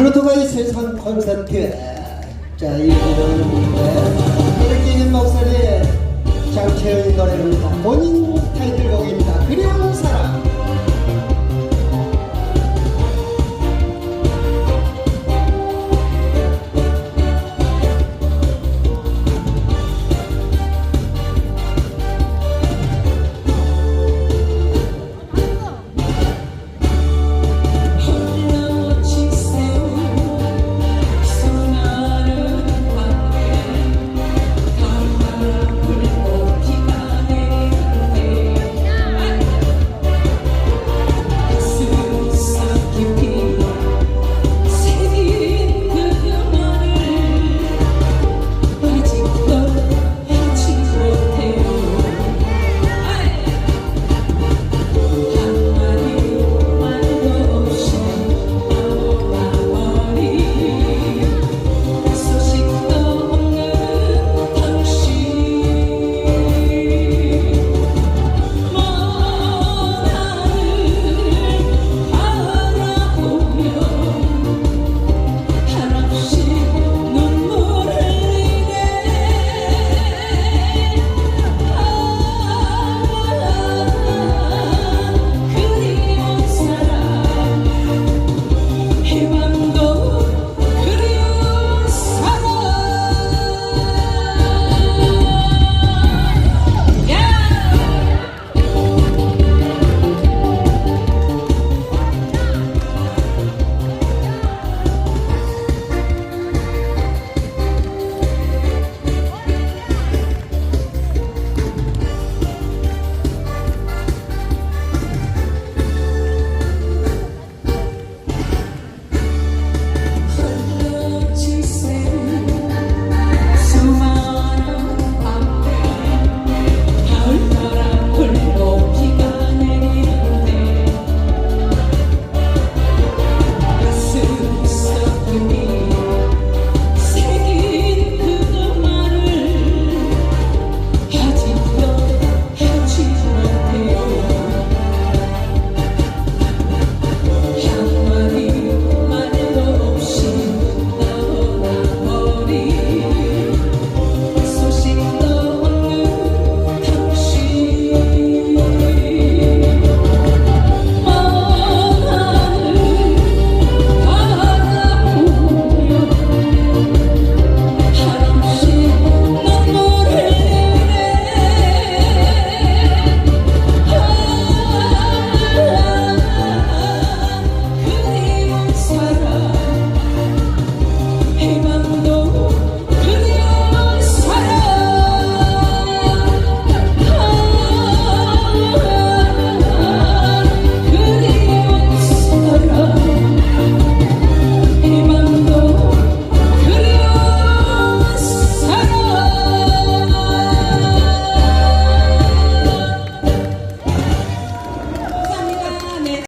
트로트가의 세상 콘서트 자 이거는 이렇게 있는 목소리에 장채의 노래를 본인